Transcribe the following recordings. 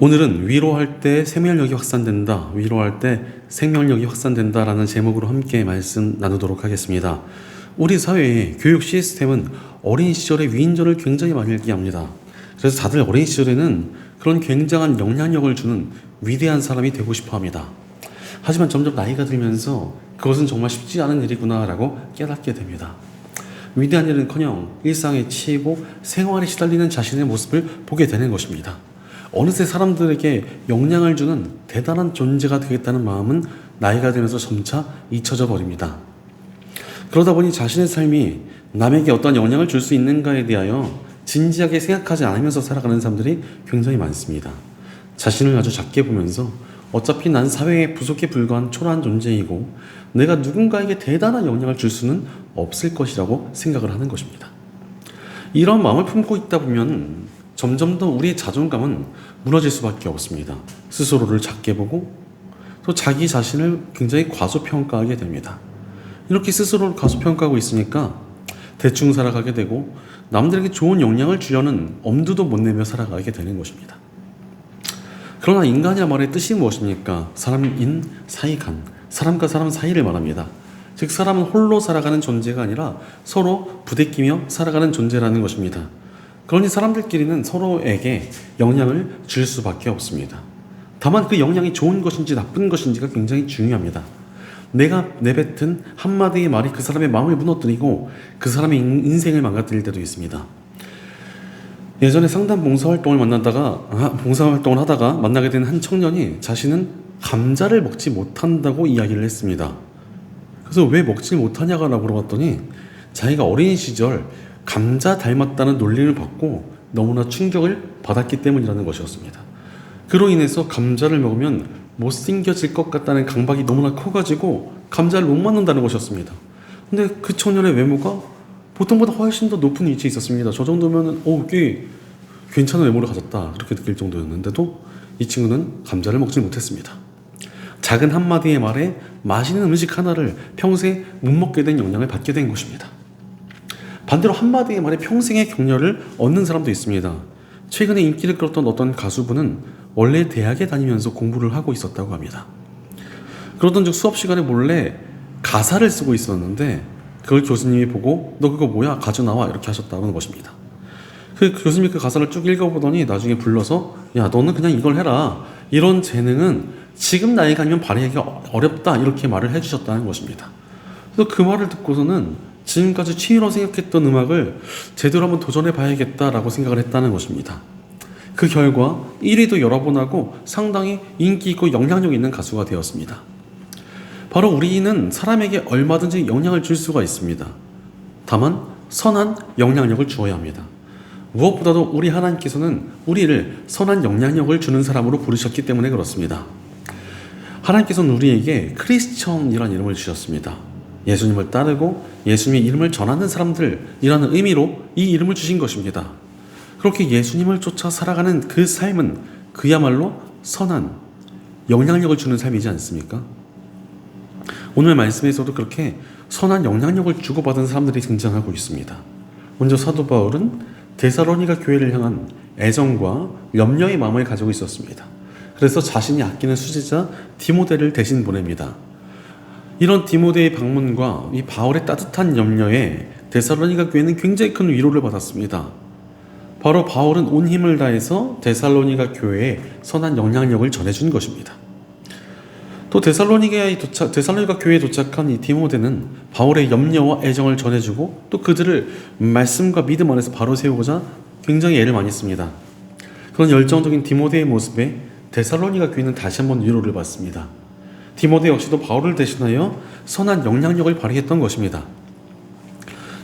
오늘은 위로할 때 생명력이 확산된다, 위로할 때 생명력이 확산된다라는 제목으로 함께 말씀 나누도록 하겠습니다. 우리 사회의 교육 시스템은 어린 시절에 위인전을 굉장히 많이 얘기합니다. 그래서 다들 어린 시절에는 그런 굉장한 영향력을 주는 위대한 사람이 되고 싶어 합니다. 하지만 점점 나이가 들면서 그것은 정말 쉽지 않은 일이구나라고 깨닫게 됩니다. 위대한 일은커녕 일상에 치이고 생활에 시달리는 자신의 모습을 보게 되는 것입니다. 어느새 사람들에게 영향을 주는 대단한 존재가 되겠다는 마음은 나이가 들면서 점차 잊혀져 버립니다. 그러다 보니 자신의 삶이 남에게 어떤 영향을 줄 수 있는가에 대하여 진지하게 생각하지 않으면서 살아가는 사람들이 굉장히 많습니다. 자신을 아주 작게 보면서 어차피 난 사회에 부속에 불과한 초라한 존재이고 내가 누군가에게 대단한 영향을 줄 수는 없을 것이라고 생각을 하는 것입니다. 이런 마음을 품고 있다 보면 점점 더 우리의 자존감은 무너질 수밖에 없습니다. 스스로를 작게 보고 또 자기 자신을 굉장히 과소평가하게 됩니다. 이렇게 스스로를 과소평가하고 있으니까 대충 살아가게 되고 남들에게 좋은 영향을 주려는 엄두도 못 내며 살아가게 되는 것입니다. 그러나 인간이란 말의 뜻이 무엇입니까? 사람인 사이간, 사람과 사람 사이를 말합니다. 즉, 사람은 홀로 살아가는 존재가 아니라 서로 부대끼며 살아가는 존재라는 것입니다. 그러니 사람들끼리는 서로에게 영향을 줄 수밖에 없습니다. 다만 그 영향이 좋은 것인지 나쁜 것인지가 굉장히 중요합니다. 내가 내뱉은 한마디의 말이 그 사람의 마음을 무너뜨리고 그 사람의 인- 인생을 망가뜨릴 때도 있습니다. 예전에 상담 봉사활동을 만나다가 아, 봉사활동을 하다가 만나게 된 한 청년이 자신은 감자를 먹지 못한다고 이야기를 했습니다. 그래서 왜 먹지 못하냐고 물어봤더니 자기가 어린 시절 감자 닮았다는 논리를 받고 너무나 충격을 받았기 때문이라는 것이었습니다. 그로 인해서 감자를 먹으면 못생겨질 것 같다는 강박이 너무나 커가지고 감자를 못 먹는다는 것이었습니다. 근데 그 청년의 외모가 보통보다 훨씬 더 높은 위치에 있었습니다. 저 정도면은 어, 꽤 괜찮은 외모를 가졌다 그렇게 느낄 정도였는데도 이 친구는 감자를 먹지 못했습니다. 작은 한마디의 말에 맛있는 음식 하나를 평생 못 먹게 된 영향을 받게 된 것입니다. 반대로 한마디의 말에 평생의 격려를 얻는 사람도 있습니다. 최근에 인기를 끌었던 어떤 가수분은 원래 대학에 다니면서 공부를 하고 있었다고 합니다. 그러던 중 수업 시간에 몰래 가사를 쓰고 있었는데 그걸 교수님이 보고 너 그거 뭐야 가져 나와 이렇게 하셨다는 것입니다. 그 교수님이 그 가사를 쭉 읽어보더니 나중에 불러서 야 너는 그냥 이걸 해라 이런 재능은 지금 나이가 아니면 발휘하기가 어렵다 이렇게 말을 해주셨다는 것입니다. 그래서 그 말을 듣고서는 지금까지 취미로 생각했던 음악을 제대로 한번 도전해 봐야겠다라고 생각을 했다는 것입니다. 그 결과 1위도 여러 번 하고 상당히 인기 있고 영향력 있는 가수가 되었습니다. 바로 우리는 사람에게 얼마든지 영향을 줄 수가 있습니다. 다만 선한 영향력을 주어야 합니다. 무엇보다도 우리 하나님께서는 우리를 선한 영향력을 주는 사람으로 부르셨기 때문에 그렇습니다. 하나님께서는 우리에게 크리스천이라는 이름을 주셨습니다. 예수님을 따르고 예수님의 이름을 전하는 사람들이라는 의미로 이 이름을 주신 것입니다. 그렇게 예수님을 쫓아 살아가는 그 삶은 그야말로 선한 영향력을 주는 삶이지 않습니까? 오늘 말씀에서도 그렇게 선한 영향력을 주고받은 사람들이 등장하고 있습니다. 먼저 사도 바울은 데살로니가 교회를 향한 애정과 염려의 마음을 가지고 있었습니다. 그래서 자신이 아끼는 수제자 디모데를 대신 보냅니다. 이런 디모데의 방문과 이 바울의 따뜻한 염려에 데살로니가 교회는 굉장히 큰 위로를 받았습니다. 바로 바울은 온 힘을 다해서 데살로니가 교회에 선한 영향력을 전해준 것입니다. 또 데살로니가에 도착, 데살로니가 교회에 도착한 이 디모데는 바울의 염려와 애정을 전해주고 또 그들을 말씀과 믿음 안에서 바로 세우고자 굉장히 애를 많이 씁니다. 그런 열정적인 디모데의 모습에 데살로니가 교회는 다시 한번 위로를 받습니다. 디모데 역시도 바울을 대신하여 선한 영향력을 발휘했던 것입니다.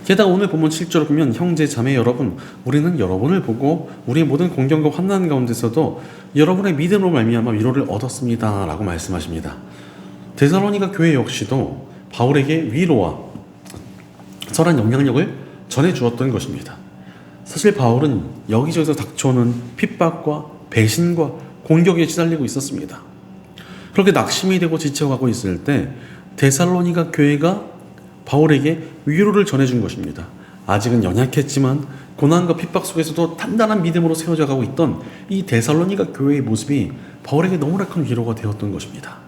게다가 오늘 본문 7절을 보면 형제 자매 여러분 우리는 여러분을 보고 우리의 모든 공경과 환난 가운데서도 여러분의 믿음으로 말미암아 위로를 얻었습니다 라고 말씀하십니다. 데살로니가 교회 역시도 바울에게 위로와 선한 영향력을 전해 주었던 것입니다. 사실 바울은 여기저기서 닥쳐오는 핍박과 배신과 공격에 시달리고 있었습니다. 그렇게 낙심이 되고 지쳐가고 있을 때 데살로니가 교회가 바울에게 위로를 전해준 것입니다. 아직은 연약했지만 고난과 핍박 속에서도 단단한 믿음으로 세워져 가고 있던 이 데살로니가 교회의 모습이 바울에게 너무나 큰 위로가 되었던 것입니다.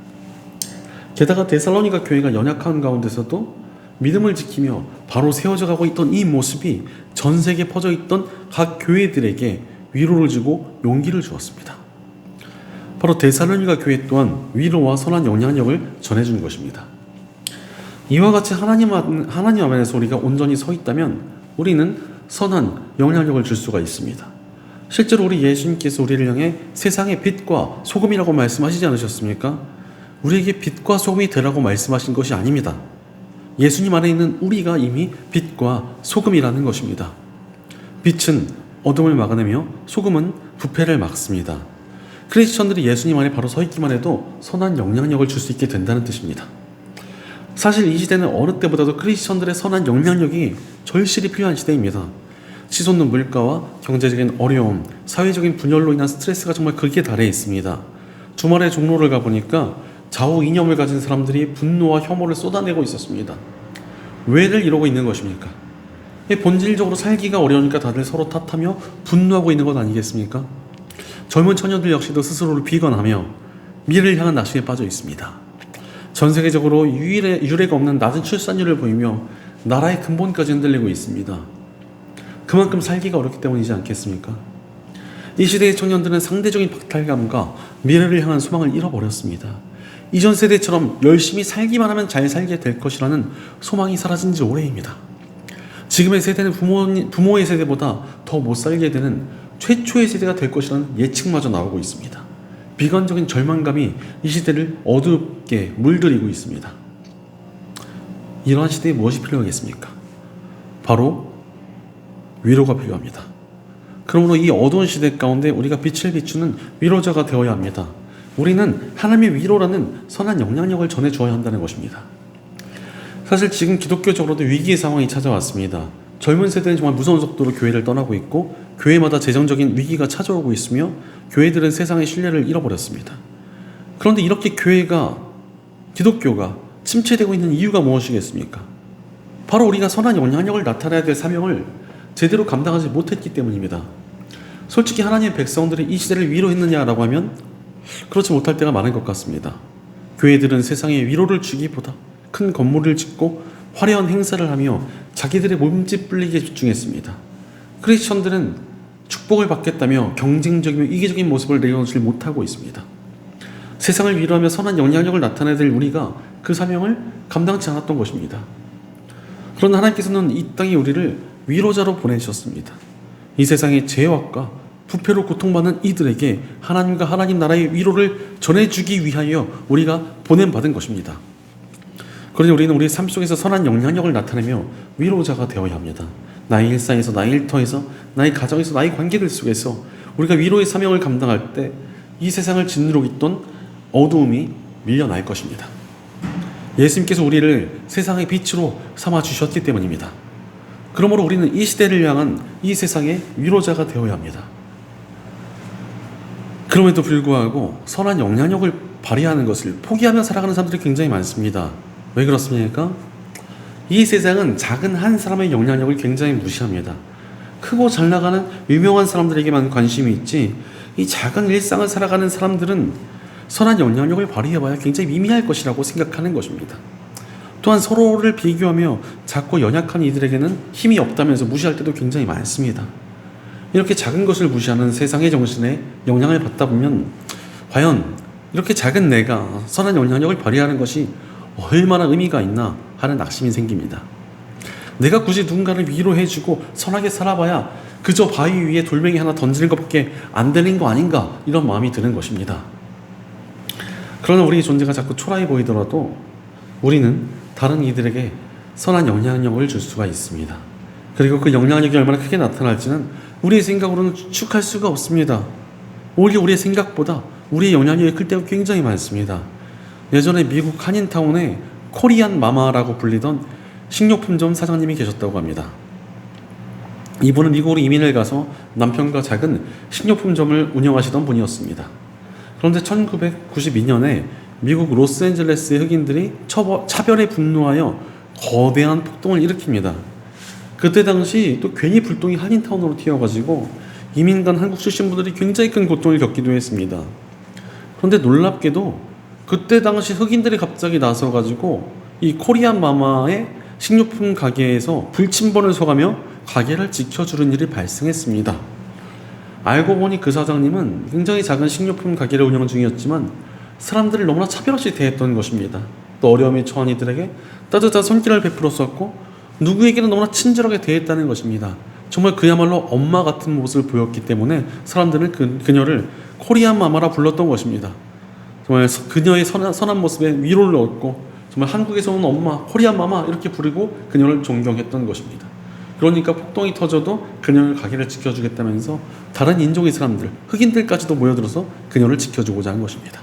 게다가 데살로니가 교회가 연약한 가운데서도 믿음을 지키며 바로 세워져 가고 있던 이 모습이 전 세계에 퍼져 있던 각 교회들에게 위로를 주고 용기를 주었습니다. 바로 데살로니가 교회 또한 위로와 선한 영향력을 전해준 것입니다. 이와 같이 하나님, 앞- 하나님 안에서 우리가 온전히 서 있다면 우리는 선한 영향력을 줄 수가 있습니다. 실제로 우리 예수님께서 우리를 향해 세상의 빛과 소금이라고 말씀하시지 않으셨습니까? 우리에게 빛과 소금이 되라고 말씀하신 것이 아닙니다. 예수님 안에 있는 우리가 이미 빛과 소금이라는 것입니다. 빛은 어둠을 막아내며 소금은 부패를 막습니다. 크리스천들이 예수님 안에 바로 서 있기만 해도 선한 영향력을 줄 수 있게 된다는 뜻입니다. 사실 이 시대는 어느 때보다도 크리스천들의 선한 영향력이 절실히 필요한 시대입니다. 치솟는 물가와 경제적인 어려움, 사회적인 분열로 인한 스트레스가 정말 극에 달해 있습니다. 주말에 종로를 가보니까 좌우 이념을 가진 사람들이 분노와 혐오를 쏟아내고 있었습니다. 왜를 이러고 있는 것입니까? 이 본질적으로 살기가 어려우니까 다들 서로 탓하며 분노하고 있는 것 아니겠습니까? 젊은 처녀들 역시도 스스로를 비관하며 미래를 향한 낙심에 빠져 있습니다. 전 세계적으로 유일의, 유례가 없는 낮은 출산율을 보이며 나라의 근본까지 흔들리고 있습니다. 그만큼 살기가 어렵기 때문이지 않겠습니까? 이 시대의 청년들은 상대적인 박탈감과 미래를 향한 소망을 잃어버렸습니다. 이전 세대처럼 열심히 살기만 하면 잘 살게 될 것이라는 소망이 사라진 지 오래입니다. 지금의 세대는 부모, 부모의 세대보다 더 못 살게 되는 최초의 세대가 될 것이라는 예측마저 나오고 있습니다. 비관적인 절망감이 이 시대를 어둡게 물들이고 있습니다. 이러한 시대에 무엇이 필요하겠습니까? 바로 위로가 필요합니다. 그러므로 이 어두운 시대 가운데 우리가 빛을 비추는 위로자가 되어야 합니다. 우리는 하나님의 위로라는 선한 영향력을 전해 주어야 한다는 것입니다. 사실 지금 기독교적으로도 위기의 상황이 찾아왔습니다. 젊은 세대는 정말 무서운 속도로 교회를 떠나고 있고 교회마다 재정적인 위기가 찾아오고 있으며 교회들은 세상의 신뢰를 잃어버렸습니다. 그런데 이렇게 교회가 기독교가 침체되고 있는 이유가 무엇이겠습니까? 바로 우리가 선한 영향력을 나타내야 될 사명을 제대로 감당하지 못했기 때문입니다. 솔직히 하나님의 백성들이 이 시대를 위로했느냐라고 하면 그렇지 못할 때가 많은 것 같습니다. 교회들은 세상에 위로를 주기보다 큰 건물을 짓고 화려한 행사를 하며 자기들의 몸집 불리기에 집중했습니다. 크리스천들은 축복을 받겠다며 경쟁적이며 이기적인 모습을 내어놓지 못하고 있습니다. 세상을 위로하며 선한 영향력을 나타내야 될 우리가 그 사명을 감당치 않았던 것입니다. 그러나 하나님께서는 이 땅에 우리를 위로자로 보내셨습니다. 이 세상의 죄악과 부패로 고통받는 이들에게 하나님과 하나님 나라의 위로를 전해주기 위하여 우리가 보냄받은 것입니다. 그러니 우리는 우리 삶 속에서 선한 영향력을 나타내며 위로자가 되어야 합니다. 나의 일상에서, 나의 일터에서, 나의 가정에서, 나의 관계들 속에서 우리가 위로의 사명을 감당할 때 이 세상을 짓누르고 있던 어두움이 밀려날 것입니다. 예수님께서 우리를 세상의 빛으로 삼아 주셨기 때문입니다. 그러므로 우리는 이 시대를 향한 이 세상의 위로자가 되어야 합니다. 그럼에도 불구하고 선한 영향력을 발휘하는 것을 포기하며 살아가는 사람들이 굉장히 많습니다. 왜 그렇습니까? 이 세상은 작은 한 사람의 영향력을 굉장히 무시합니다. 크고 잘 나가는 유명한 사람들에게만 관심이 있지, 이 작은 일상을 살아가는 사람들은 선한 영향력을 발휘해봐야 굉장히 미미할 것이라고 생각하는 것입니다. 또한 서로를 비교하며 작고 연약한 이들에게는 힘이 없다면서 무시할 때도 굉장히 많습니다. 이렇게 작은 것을 무시하는 세상의 정신에 영향을 받다 보면 과연 이렇게 작은 내가 선한 영향력을 발휘하는 것이 얼마나 의미가 있나 하는 낙심이 생깁니다. 내가 굳이 누군가를 위로해주고 선하게 살아봐야 그저 바위 위에 돌멩이 하나 던지는 것밖에 안 되는 거 아닌가 이런 마음이 드는 것입니다. 그러나 우리의 존재가 자꾸 초라해 보이더라도 우리는 다른 이들에게 선한 영향력을 줄 수가 있습니다. 그리고 그 영향력이 얼마나 크게 나타날지는 우리의 생각으로는 추측할 수가 없습니다. 오히려 우리의 생각보다 우리의 영향력이 클 때가 굉장히 많습니다. 예전에 미국 한인타운에 코리안 마마라고 불리던 식료품점 사장님이 계셨다고 합니다. 이분은 미국으로 이민을 가서 남편과 작은 식료품점을 운영하시던 분이었습니다. 그런데 1992년에 미국 로스앤젤레스의 흑인들이 처버, 차별에 분노하여 거대한 폭동을 일으킵니다. 그때 당시 또 괜히 불똥이 한인타운으로 튀어가지고 이민 간 한국 출신 분들이 굉장히 큰 고통을 겪기도 했습니다. 그런데 놀랍게도 그때 당시 흑인들이 갑자기 나서가지고 이 코리안 마마의 식료품 가게에서 불침번을 서가며 가게를 지켜주는 일이 발생했습니다. 알고 보니 그 사장님은 굉장히 작은 식료품 가게를 운영 중이었지만 사람들을 너무나 차별 없이 대했던 것입니다. 또 어려움에 처한 이들에게 따뜻한 손길을 베풀었었고 누구에게는 너무나 친절하게 대했다는 것입니다. 정말 그야말로 엄마 같은 모습을 보였기 때문에 사람들은 그, 그녀를 코리안 마마라 불렀던 것입니다. 정말 서- 그녀의 선한, 선한 모습에 위로를 얻고 정말 한국에서 온 엄마, 코리안 마마 이렇게 부르고 그녀를 존경했던 것입니다. 그러니까 폭동이 터져도 그녀를 가게를 지켜주겠다면서 다른 인종의 사람들, 흑인들까지도 모여들어서 그녀를 지켜주고자 한 것입니다.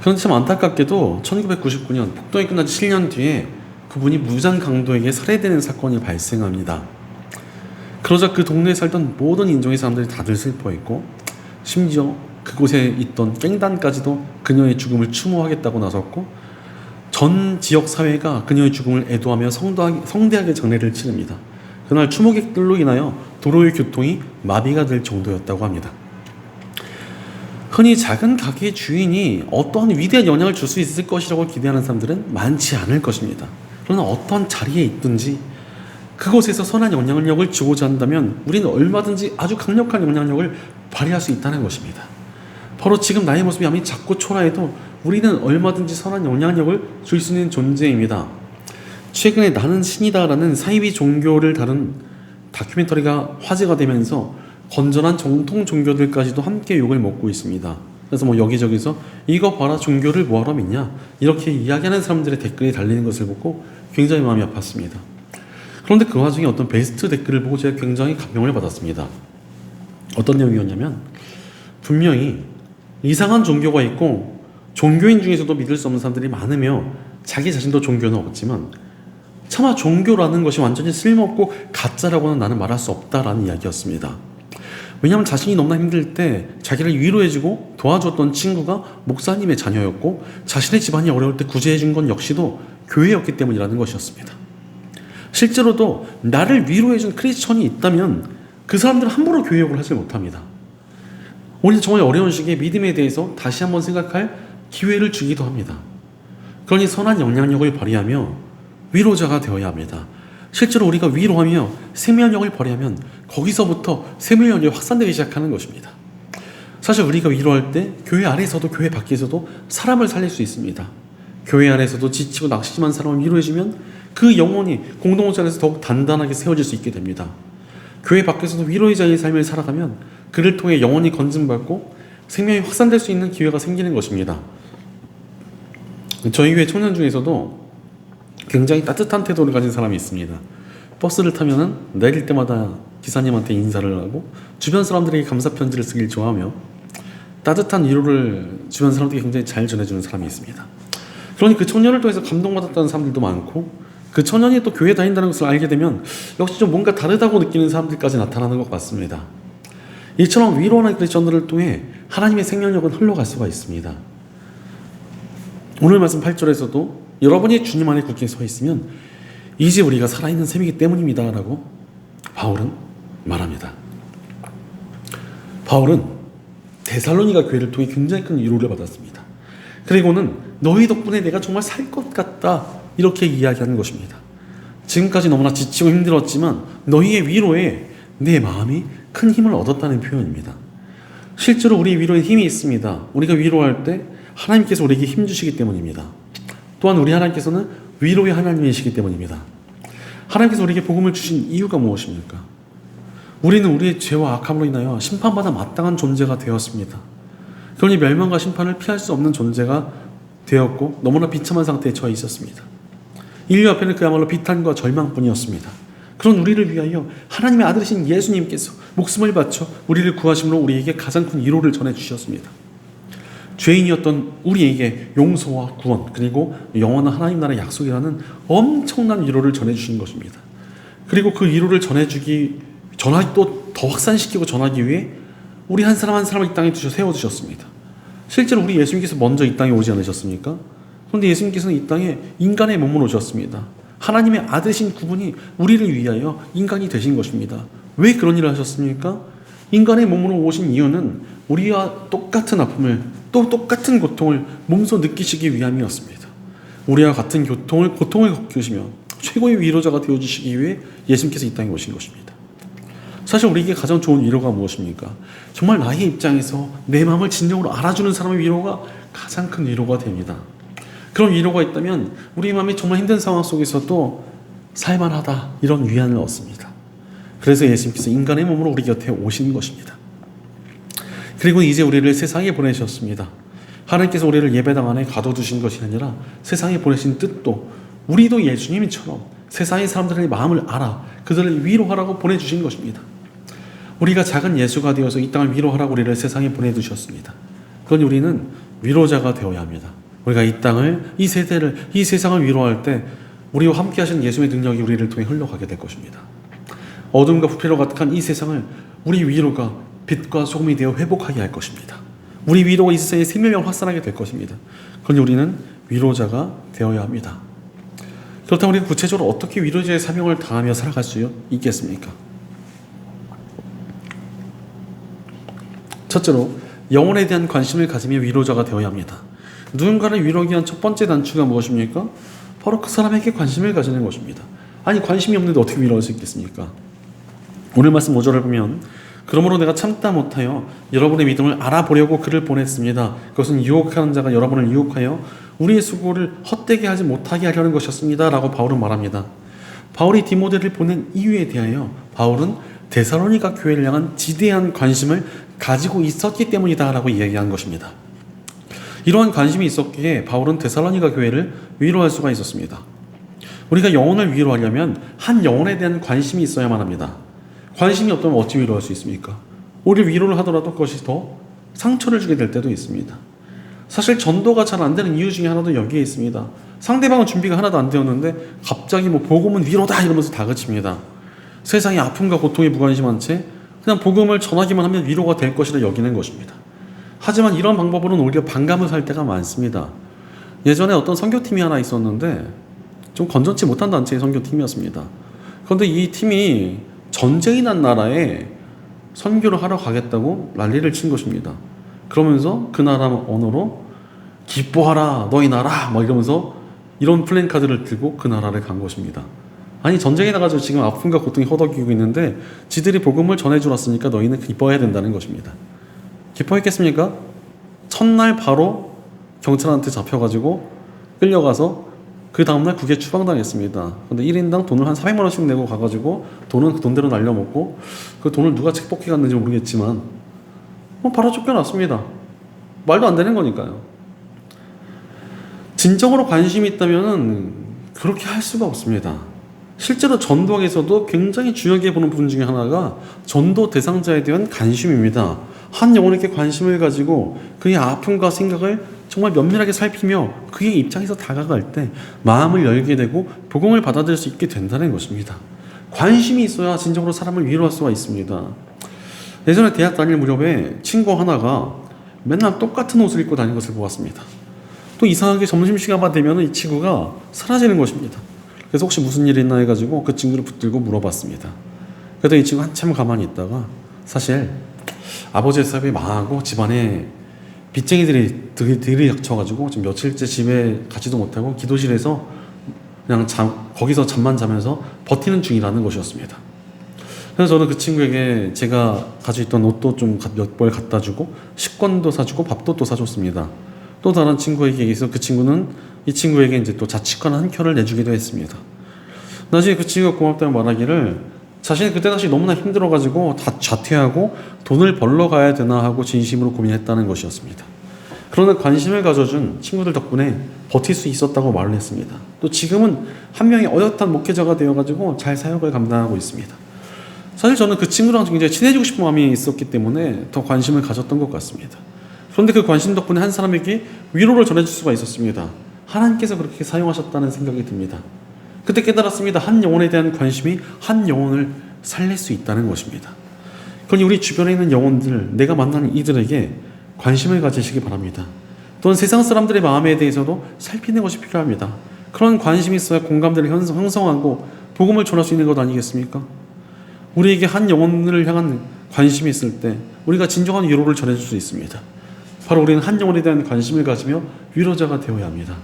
그런데 참 안타깝게도 1999년 폭동이 끝난 지 7년 뒤에 그분이 무장 강도에게 살해되는 사건이 발생합니다. 그러자 그 동네에 살던 모든 인종의 사람들이 다들 슬퍼했고 심지어 그곳에 있던 깽단까지도 그녀의 죽음을 추모하겠다고 나섰고 전 지역 사회가 그녀의 죽음을 애도하며 성대하게 장례를 치릅니다. 그날 추모객들로 인하여 도로의 교통이 마비가 될 정도였다고 합니다. 흔히 작은 가게의 주인이 어떠한 위대한 영향을 줄 수 있을 것이라고 기대하는 사람들은 많지 않을 것입니다. 그러나 어떤 자리에 있든지 그곳에서 선한 영향력을 주고자 한다면 우리는 얼마든지 아주 강력한 영향력을 발휘할 수 있다는 것입니다. 바로 지금 나의 모습이 아무리 작고 초라해도 우리는 얼마든지 선한 영향력을 줄 수 있는 존재입니다. 최근에 나는 신이다라는 사이비 종교를 다룬 다큐멘터리가 화제가 되면서 건전한 정통 종교들까지도 함께 욕을 먹고 있습니다. 그래서 뭐 여기저기서 이거 봐라 종교를 뭐하러 믿냐 이렇게 이야기하는 사람들의 댓글이 달리는 것을 보고 굉장히 마음이 아팠습니다. 그런데 그 와중에 어떤 베스트 댓글을 보고 제가 굉장히 감명을 받았습니다. 어떤 내용이었냐면 분명히 이상한 종교가 있고 종교인 중에서도 믿을 수 없는 사람들이 많으며 자기 자신도 종교는 없지만 차마 종교라는 것이 완전히 쓸모없고 가짜라고는 나는 말할 수 없다라는 이야기였습니다. 왜냐하면 자신이 너무나 힘들 때 자기를 위로해주고 도와줬던 친구가 목사님의 자녀였고 자신의 집안이 어려울 때 구제해준 건 역시도 교회였기 때문이라는 것이었습니다. 실제로도 나를 위로해준 크리스천이 있다면 그 사람들은 함부로 교회 욕을 하지 못합니다. 오히려 정말 어려운 시기에 믿음에 대해서 다시 한번 생각할 기회를 주기도 합니다. 그러니 선한 영향력을 발휘하며 위로자가 되어야 합니다. 실제로 우리가 위로하며 생명력을 발휘하면 거기서부터 생명력이 확산되기 시작하는 것입니다. 사실 우리가 위로할 때 교회 안에서도 교회 밖에서도 사람을 살릴 수 있습니다. 교회 안에서도 지치고 낙심한 사람을 위로해주면 그 영혼이 공동체 안에서 더욱 단단하게 세워질 수 있게 됩니다. 교회 밖에서도 위로의 자의 삶을 살아가면 그를 통해 영혼이 건진받고 생명이 확산될 수 있는 기회가 생기는 것입니다. 저희 교회 청년 중에서도 굉장히 따뜻한 태도를 가진 사람이 있습니다. 버스를 타면은 내릴 때마다 기사님한테 인사를 하고 주변 사람들에게 감사 편지를 쓰길 좋아하며 따뜻한 위로를 주변 사람들에게 굉장히 잘 전해주는 사람이 있습니다. 그러니 그 청년을 통해서 감동받았다는 사람들도 많고 그 청년이 또 교회 다닌다는 것을 알게 되면 역시 좀 뭔가 다르다고 느끼는 사람들까지 나타나는 것 같습니다. 이처럼 위로하는 크리스천들을 통해 하나님의 생명력은 흘러갈 수가 있습니다. 오늘 말씀 8절에서도 여러분이 주님 안에 굳게 서 있으면 이제 우리가 살아있는 셈이기 때문입니다 라고 바울은 말합니다. 바울은 데살로니가 교회를 통해 굉장히 큰 위로를 받았습니다. 그리고는 너희 덕분에 내가 정말 살 것 같다 이렇게 이야기하는 것입니다. 지금까지 너무나 지치고 힘들었지만 너희의 위로에 내 마음이 큰 힘을 얻었다는 표현입니다. 실제로 우리 위로에 힘이 있습니다. 우리가 위로할 때 하나님께서 우리에게 힘 주시기 때문입니다. 또한 우리 하나님께서는 위로의 하나님이시기 때문입니다. 하나님께서 우리에게 복음을 주신 이유가 무엇입니까? 우리는 우리의 죄와 악함으로 인하여 심판받아 마땅한 존재가 되었습니다. 그러니 멸망과 심판을 피할 수 없는 존재가 되었고 너무나 비참한 상태에 처해 있었습니다. 인류 앞에는 그야말로 비탄과 절망뿐이었습니다. 그런 우리를 위하여 하나님의 아들이신 예수님께서 목숨을 바쳐 우리를 구하심으로 우리에게 가장 큰 위로를 전해 주셨습니다. 죄인이었던 우리에게 용서와 구원 그리고 영원한 하나님 나라의 약속이라는 엄청난 위로를 전해 주신 것입니다. 그리고 그 위로를 전해 주기 전하기 또 더 확산시키고 전하기 위해 우리 한 사람 한 사람을 이 땅에 두셔 세워 주셨습니다. 실제로 우리 예수님께서 먼저 이 땅에 오지 않으셨습니까? 그런데 예수님께서는 이 땅에 인간의 몸으로 오셨습니다. 하나님의 아들이신 그분이 우리를 위하여 인간이 되신 것입니다. 왜 그런 일을 하셨습니까? 인간의 몸으로 오신 이유는 우리와 똑같은 아픔을 또 똑같은 고통을 몸소 느끼시기 위함이었습니다. 우리와 같은 고통을 고통을 겪으시며 최고의 위로자가 되어 주시기 위해 예수님께서 이 땅에 오신 것입니다. 사실 우리에게 가장 좋은 위로가 무엇입니까? 정말 나의 입장에서 내 마음을 진정으로 알아주는 사람의 위로가 가장 큰 위로가 됩니다. 그런 위로가 있다면 우리 마음이 정말 힘든 상황 속에서도 살만하다 이런 위안을 얻습니다. 그래서 예수님께서 인간의 몸으로 우리 곁에 오신 것입니다. 그리고 이제 우리를 세상에 보내셨습니다. 하나님께서 우리를 예배당 안에 가둬두신 것이 아니라 세상에 보내신 뜻도 우리도 예수님처럼 세상의 사람들의 마음을 알아 그들을 위로하라고 보내주신 것입니다. 우리가 작은 예수가 되어서 이 땅을 위로하라고 우리를 세상에 보내두셨습니다. 그러니 우리는 위로자가 되어야 합니다. 우리가 이 땅을, 이 세대를, 이 세상을 위로할 때 우리와 함께 하신 예수의 능력이 우리를 통해 흘러가게 될 것입니다. 어둠과 부패로 가득한 이 세상을 우리 위로가 빛과 소금이 되어 회복하게 할 것입니다. 우리 위로가 이 세상에 생명을 확산하게 될 것입니다. 그러니 우리는 위로자가 되어야 합니다. 그렇다면 우리가 구체적으로 어떻게 위로자의 사명을 다하며 살아갈 수 있겠습니까? 첫째로 영혼에 대한 관심을 가지며 위로자가 되어야 합니다. 누군가를 위로하기 위한 첫 번째 단추가 무엇입니까? 바로 그 사람에게 관심을 가지는 것입니다. 아니 관심이 없는데 어떻게 위로할 수 있겠습니까? 오늘 말씀 5절을 보면 그러므로 내가 참다 못하여 여러분의 믿음을 알아보려고 그를 보냈습니다. 그것은 유혹하는 자가 여러분을 유혹하여 우리의 수고를 헛되게 하지 못하게 하려는 것이었습니다. 라고 바울은 말합니다. 바울이 디모데를 보낸 이유에 대하여 바울은 데살로니가 교회를 향한 지대한 관심을 가지고 있었기 때문이다 라고 이야기한 것입니다. 이러한 관심이 있었기에 바울은 데살로니가 교회를 위로할 수가 있었습니다. 우리가 영혼을 위로하려면 한 영혼에 대한 관심이 있어야만 합니다. 관심이 없다면 어찌 위로할 수 있습니까? 오히려 위로를 하더라도 그것이 더 상처를 주게 될 때도 있습니다. 사실 전도가 잘 안 되는 이유 중에 하나도 여기에 있습니다. 상대방은 준비가 하나도 안 되었는데 갑자기 뭐 복음은 위로다 이러면서 다그칩니다. 세상의 아픔과 고통에 무관심한 채 그냥 복음을 전하기만 하면 위로가 될 것이라 여기는 것입니다. 하지만 이런 방법으로는 오히려 반감을 살 때가 많습니다. 예전에 어떤 선교팀이 하나 있었는데 좀 건전치 못한 단체의 선교팀이었습니다. 그런데 이 팀이 전쟁이 난 나라에 선교를 하러 가겠다고 난리를 친 것입니다. 그러면서 그 나라 언어로 기뻐하라 너희 나라 막 이러면서 이런 플랜카드를 들고 그 나라를 간 것입니다. 아니 전쟁에 나가서 지금 아픔과 고통이 허덕이고 있는데 지들이 복음을 전해주러 왔으니까 너희는 기뻐해야 된다는 것입니다. 기뻐했겠습니까? 첫날 바로 경찰한테 잡혀가지고 끌려가서 그 다음날 국에 추방당했습니다. 근데 1인당 돈을 한 400만 원씩 내고 가가지고 돈은 그 돈대로 날려먹고 그 돈을 누가 책복해 갔는지 모르겠지만 뭐 바로 쫓겨났습니다. 말도 안 되는 거니까요. 진정으로 관심이 있다면 그렇게 할 수가 없습니다. 실제로 전도학에서도 굉장히 중요하게 보는 부분 중에 하나가 전도 대상자에 대한 관심입니다. 한 영혼에게 관심을 가지고 그의 아픔과 생각을 정말 면밀하게 살피며 그의 입장에서 다가갈 때 마음을 열게 되고 복음을 받아들일 수 있게 된다는 것입니다. 관심이 있어야 진정으로 사람을 위로할 수가 있습니다. 예전에 대학 다닐 무렵에 친구 하나가 맨날 똑같은 옷을 입고 다니는 것을 보았습니다. 또 이상하게 점심시간만 되면 이 친구가 사라지는 것입니다. 그래서 혹시 무슨 일이 있나 해가지고 그 친구를 붙들고 물어봤습니다. 그래도 이 친구 한참 가만히 있다가 사실 아버지의 사업이 망하고 집안에 빚쟁이들이 들이, 들이 닥쳐가지고 지금 며칠째 집에 가지도 못하고 기도실에서 그냥 잠, 거기서 잠만 자면서 버티는 중이라는 것이었습니다. 그래서 저는 그 친구에게 제가 가지고 있던 옷도 좀 몇 벌 갖다 주고 식권도 사주고 밥도 또 사줬습니다. 또 다른 친구에게 얘기해서 그 친구는 이 친구에게 이제 또 자취권 한 켜를 내주기도 했습니다. 나중에 그 친구가 고맙다는 말하기를 자신이 그때 당시 너무나 힘들어가지고 다 자퇴하고 돈을 벌러 가야 되나 하고 진심으로 고민했다는 것이었습니다. 그러나 관심을 가져준 친구들 덕분에 버틸 수 있었다고 말을 했습니다. 또 지금은 한 명의 어엿한 목회자가 되어가지고 잘 사역을 감당하고 있습니다. 사실 저는 그 친구랑 굉장히 친해지고 싶은 마음이 있었기 때문에 더 관심을 가졌던 것 같습니다. 그런데 그 관심 덕분에 한 사람에게 위로를 전해줄 수가 있었습니다. 하나님께서 그렇게 사용하셨다는 생각이 듭니다. 그때 깨달았습니다. 한 영혼에 대한 관심이 한 영혼을 살릴 수 있다는 것입니다. 그러니 우리 주변에 있는 영혼들, 내가 만나는 이들에게 관심을 가지시기 바랍니다. 또는 세상 사람들의 마음에 대해서도 살피는 것이 필요합니다. 그런 관심이 있어야 공감대를 형성- 형성하고 복음을 전할 수 있는 것 아니겠습니까? 우리에게 한 영혼을 향한 관심이 있을 때 우리가 진정한 위로를 전해줄 수 있습니다. 바로 우리는 한 영혼에 대한 관심을 가지며 위로자가 되어야 합니다.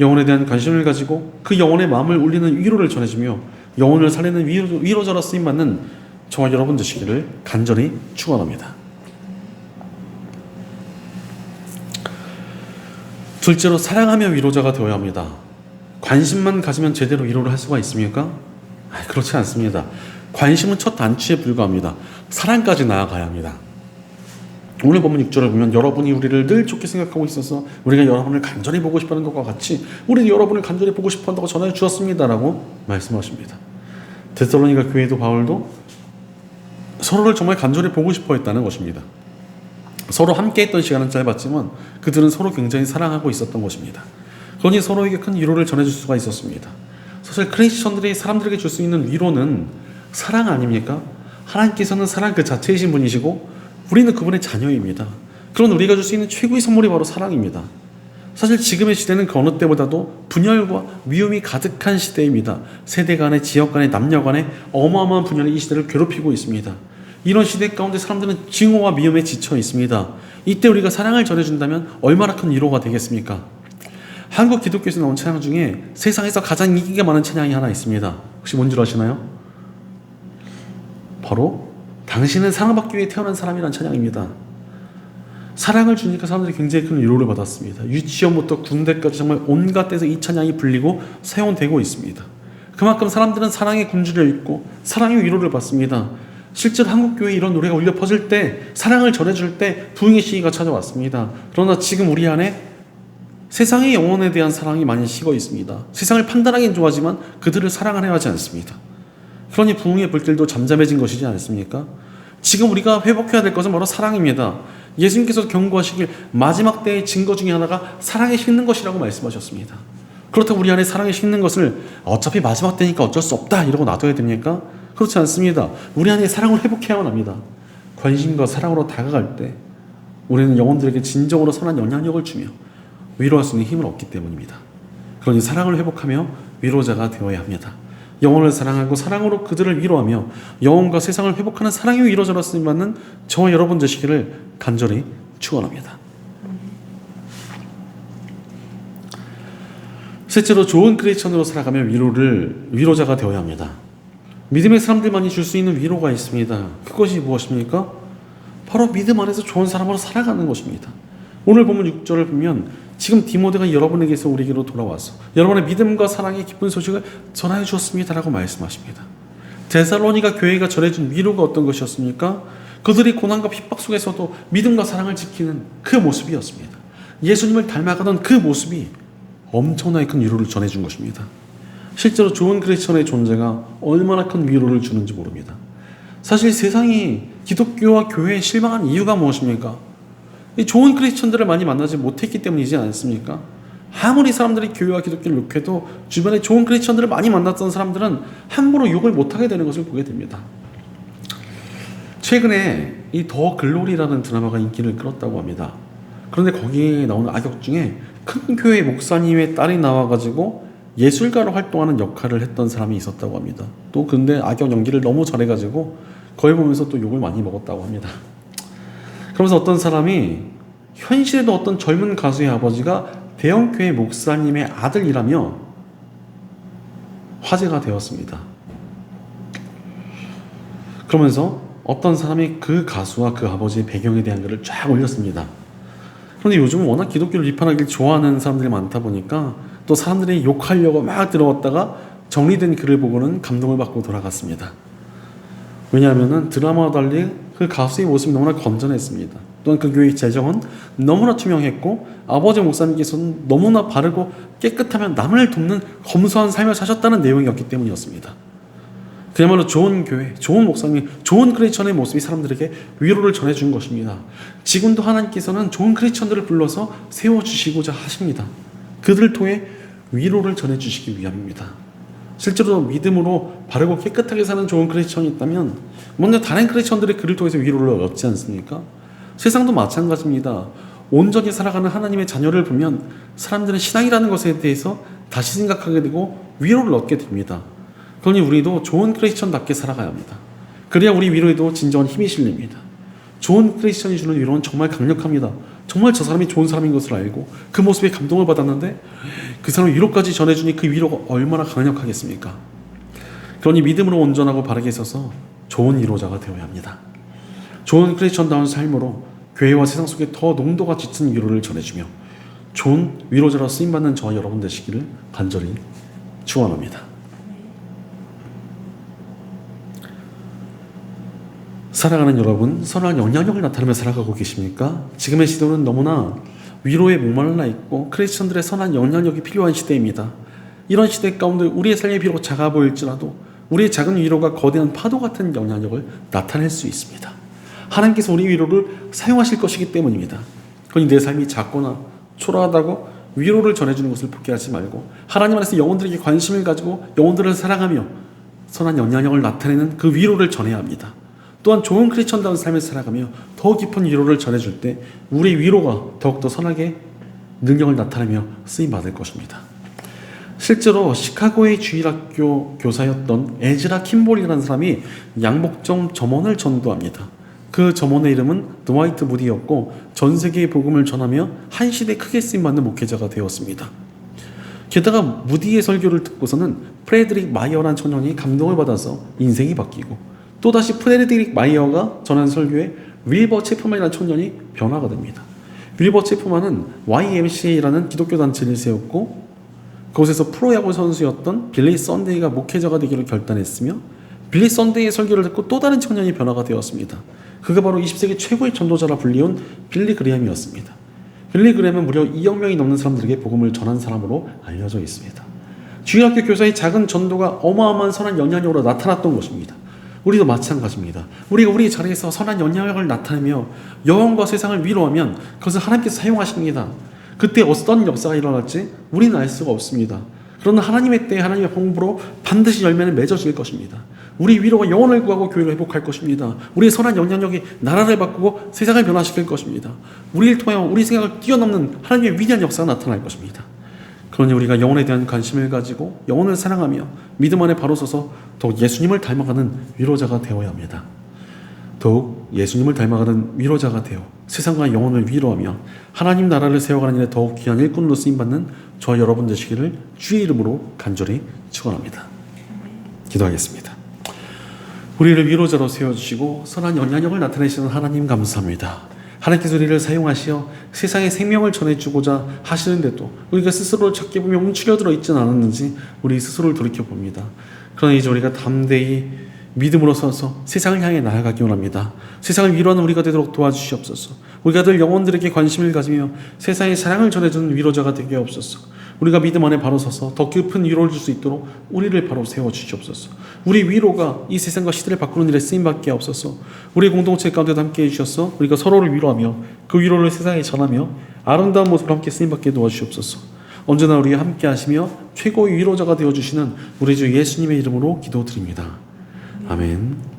영혼에 대한 관심을 가지고 그 영혼의 마음을 울리는 위로를 전해주며 영혼을 살리는 위로, 위로 자로 쓰임받는 저와 여러분 되시기를 간절히 축원합니다. 둘째로 사랑하며 위로자가 되어야 합니다. 관심만 가지면 제대로 위로를 할 수가 있습니까? 아, 그렇지 않습니다. 관심은 첫 단추에 불과합니다. 사랑까지 나아가야 합니다. 오늘 본문 6절을 보면 여러분이 우리를 늘 좋게 생각하고 있어서 우리가 여러분을 간절히 보고 싶어 하는 것과 같이 우리 여러분을 간절히 보고 싶어 한다고 전해 주었습니다라고 말씀하십니다. 데살로니가 교회도 바울도 서로를 정말 간절히 보고 싶어 했다는 것입니다. 서로 함께 했던 시간은 짧았지만 그들은 서로 굉장히 사랑하고 있었던 것입니다. 그러니 서로에게 큰 위로를 전해줄 수가 있었습니다. 사실 크리스천들이 사람들에게 줄 수 있는 위로는 사랑 아닙니까? 하나님께서는 사랑 그 자체이신 분이시고 우리는 그분의 자녀입니다. 그런 우리가 줄 수 있는 최고의 선물이 바로 사랑입니다. 사실 지금의 시대는 그 어느 때보다도 분열과 위험이 가득한 시대입니다. 세대 간의 지역 간의 남녀 간의 어마어마한 분열이 이 시대를 괴롭히고 있습니다. 이런 시대 가운데 사람들은 징후와 위험에 지쳐 있습니다. 이때 우리가 사랑을 전해준다면 얼마나 큰 위로가 되겠습니까? 한국 기독교에서 나온 찬양 중에 세상에서 가장 인기가 많은 찬양이 하나 있습니다. 혹시 뭔 줄 아시나요? 바로 당신은 사랑받기 위해 태어난 사람이라는 찬양입니다. 사랑을 주니까 사람들이 굉장히 큰 위로를 받았습니다. 유치원부터 군대까지 정말 온갖 데서 이 찬양이 불리고 사용되고 있습니다. 그만큼 사람들은 사랑에 굶주려 있고 사랑의 위로를 받습니다. 실제로 한국교회에 이런 노래가 울려 퍼질 때 사랑을 전해줄 때 부흥의 시기가 찾아왔습니다. 그러나 지금 우리 안에 세상의 영혼에 대한 사랑이 많이 식어 있습니다. 세상을 판단하기는 좋아하지만 그들을 사랑하려 하지 않습니다. 그러니 부흥의 불길도 잠잠해진 것이지 않습니까? 지금 우리가 회복해야 될 것은 바로 사랑입니다. 예수님께서 경고하시길 마지막 때의 증거 중에 하나가 사랑에 식는 것이라고 말씀하셨습니다. 그렇다고 우리 안에 사랑에 식는 것을 어차피 마지막 때니까 어쩔 수 없다 이러고 놔둬야 됩니까? 그렇지 않습니다. 우리 안에 사랑을 회복해야만 합니다. 관심과 사랑으로 다가갈 때 우리는 영혼들에게 진정으로 선한 영향력을 주며 위로할 수 있는 힘을 얻기 때문입니다. 그러니 사랑을 회복하며 위로자가 되어야 합니다. 영혼을 사랑하고 사랑으로 그들을 위로하며 영혼과 세상을 회복하는 위로자로 쓰임받는 저와 여러분 되시기를 간절히 축원합니다. 셋째로 좋은 크리스천으로 살아가며 위로를 위로자가 되어야 합니다. 믿음의 사람들만이 줄 수 있는 위로가 있습니다. 그것이 무엇입니까? 바로 믿음 안에서 좋은 사람으로 살아가는 것입니다. 오늘 보면 6절을 보면 지금 디모데가 여러분에게서 우리에게로 돌아와서 여러분의 믿음과 사랑의 기쁜 소식을 전하여 주었습니다라고 말씀하십니다. 데살로니가 교회가 전해준 위로가 어떤 것이었습니까? 그들이 고난과 핍박 속에서도 믿음과 사랑을 지키는 그 모습이었습니다. 예수님을 닮아가던 그 모습이 엄청나게 큰 위로를 전해준 것입니다. 실제로 좋은 크리스천의 존재가 얼마나 큰 위로를 주는지 모릅니다. 사실 세상이 기독교와 교회에 실망한 이유가 무엇입니까? 이 좋은 크리스천들을 많이 만나지 못했기 때문이지 않습니까? 아무리 사람들이 교회와 기독교를 욕해도 주변에 좋은 크리스천들을 많이 만났던 사람들은 함부로 욕을 못하게 되는 것을 보게 됩니다. 최근에 이 더 글로리라는 드라마가 인기를 끌었다고 합니다. 그런데 거기에 나오는 악역 중에 큰 교회 목사님의 딸이 나와가지고 예술가로 활동하는 역할을 했던 사람이 있었다고 합니다. 또 근데 악역 연기를 너무 잘해가지고 거기 보면서 또 욕을 많이 먹었다고 합니다. 그러면서 어떤 사람이 현실에도 어떤 젊은 가수의 아버지가 대형교회 목사님의 아들이라며 화제가 되었습니다. 그러면서 어떤 사람이 그 가수와 그 아버지의 배경에 대한 글을 쫙 올렸습니다. 그런데 요즘은 워낙 기독교를 비판하길 좋아하는 사람들이 많다 보니까 또 사람들이 욕하려고 막 들어왔다가 정리된 글을 보고는 감동을 받고 돌아갔습니다. 왜냐하면 드라마와 달리 그 가수의 모습이 너무나 건전했습니다. 또한 그 교회의 재정은 너무나 투명했고 아버지 목사님께서는 너무나 바르고 깨끗하며 남을 돕는 검소한 삶을 사셨다는 내용이었기 때문이었습니다. 그야말로 좋은 교회, 좋은 목사님, 좋은 크리스천의 모습이 사람들에게 위로를 전해준 것입니다. 지금도 하나님께서는 좋은 크리스천들을 불러서 세워주시고자 하십니다. 그들을 통해 위로를 전해주시기 위함입니다. 실제로 믿음으로 바르고 깨끗하게 사는 좋은 크리스천이 있다면 먼저 다른 크리스천들의 그를 통해서 위로를 얻지 않습니까? 세상도 마찬가지입니다. 온전히 살아가는 하나님의 자녀를 보면 사람들은 신앙이라는 것에 대해서 다시 생각하게 되고 위로를 얻게 됩니다. 그러니 우리도 좋은 크리스천답게 살아가야 합니다. 그래야 우리 위로에도 진정한 힘이 실립니다. 좋은 크리스천이 주는 위로는 정말 강력합니다. 정말 저 사람이 좋은 사람인 것을 알고 그 모습에 감동을 받았는데 그 사람 위로까지 전해주니 그 위로가 얼마나 강력하겠습니까? 그러니 믿음으로 온전하고 바르게 서서 좋은 위로자가 되어야 합니다. 좋은 크리스천다운 삶으로 교회와 세상 속에 더 농도가 짙은 위로를 전해주며 좋은 위로자로 쓰임받는 저와 여러분 되시기를 간절히 축원합니다. 살아가는 여러분, 선한 영향력을 나타내며 살아가고 계십니까? 지금의 시대는 너무나 위로에 목말라 있고 크리스천들의 선한 영향력이 필요한 시대입니다. 이런 시대 가운데 우리의 삶이 비록 작아 보일지라도 우리의 작은 위로가 거대한 파도 같은 영향력을 나타낼 수 있습니다. 하나님께서 우리 위로를 사용하실 것이기 때문입니다. 그러니 내 삶이 작거나 초라하다고 위로를 전해주는 것을 포기하지 말고 하나님 안에서 영혼들에게 관심을 가지고 영혼들을 사랑하며 선한 영향력을 나타내는 그 위로를 전해야 합니다. 또한 좋은 크리스천다운 삶을 살아가며 더 깊은 위로를 전해줄 때 우리 위로가 더욱더 선하게 능력을 나타내며 쓰임 받을 것입니다. 실제로 시카고의 주일학교 교사였던 에즈라 킴볼이라는 사람이 양복점 점원을 전도합니다. 그 점원의 이름은 드와이트 무디였고 전 세계에 복음을 전하며 한 시대 크게 쓰임 받는 목회자가 되었습니다. 게다가 무디의 설교를 듣고서는 프레드릭 마이어라는 청년이 감동을 받아서 인생이 바뀌고 또다시 프레드릭 마이어가 전한 설교에 윌버 체프만이라는 청년이 변화가 됩니다. 윌버 체프만은 YMCA라는 기독교 단체를 세웠고 그곳에서 프로야구 선수였던 빌리 썬데이가 목회자가 되기로 결단했으며 빌리 썬데이의 설교를 듣고 또 다른 청년이 변화가 되었습니다. 그가 바로 20세기 최고의 전도자라 불리운 빌리 그레함이었습니다. 빌리 그레함은 무려 2억 명이 넘는 사람들에게 복음을 전한 사람으로 알려져 있습니다. 주일학교 교사의 작은 전도가 어마어마한 선한 영향력으로 나타났던 것입니다. 우리도 마찬가지입니다. 우리가 우리 자리에서 선한 영향력을 나타내며 영혼과 세상을 위로하면 그것을 하나님께서 사용하십니다. 그때 어떤 역사가 일어날지 우리는 알 수가 없습니다. 그러나 하나님의 때에 하나님의 공부로 반드시 열매는 맺어질 것입니다. 우리 위로가 영혼을 구하고 교회를 회복할 것입니다. 우리의 선한 영향력이 나라를 바꾸고 세상을 변화시킬 것입니다. 우리를 통하여 우리 생각을 뛰어넘는 하나님의 위대한 역사가 나타날 것입니다. 그러니 우리가 영혼에 대한 관심을 가지고 영혼을 사랑하며 믿음 안에 바로 서서 더욱 예수님을 닮아가는 위로자가 되어야 합니다. 더욱 예수님을 닮아가는 위로자가 되어 세상과 영혼을 위로하며 하나님 나라를 세워가는 일에 더욱 귀한 일꾼으로 쓰임받는 저와 여러분 되시기를 주의 이름으로 간절히 축원합니다. 기도하겠습니다. 우리를 위로자로 세워주시고 선한 영향력을 나타내시는 하나님 감사합니다. 하나님께서 우리를 사용하시어 세상에 생명을 전해주고자 하시는데도 우리가 스스로를 찾게 보면 움츠려들어 있지는 않았는지 우리 스스로를 돌이켜봅니다. 그러나 이제 우리가 담대히 믿음으로 서서 세상을 향해 나아가기 원합니다. 세상을 위로하는 우리가 되도록 도와주시옵소서. 우리가 늘 영혼들에게 관심을 가지며 세상에 사랑을 전해주는 위로자가 되게 없소서. 우리가 믿음 안에 바로 서서 더 깊은 위로를 줄 수 있도록 우리를 바로 세워 주시옵소서. 우리 위로가 이 세상과 시대를 바꾸는 일에 쓰임 받게 없어서 우리 공동체 가운데도 함께 해 주셔서 우리가 서로를 위로하며 그 위로를 세상에 전하며 아름다운 모습으로 함께 쓰임 받게 도와주시옵소서. 언제나 우리와 함께 하시며 최고의 위로자가 되어 주시는 우리 주 예수님의 이름으로 기도드립니다. 아멘.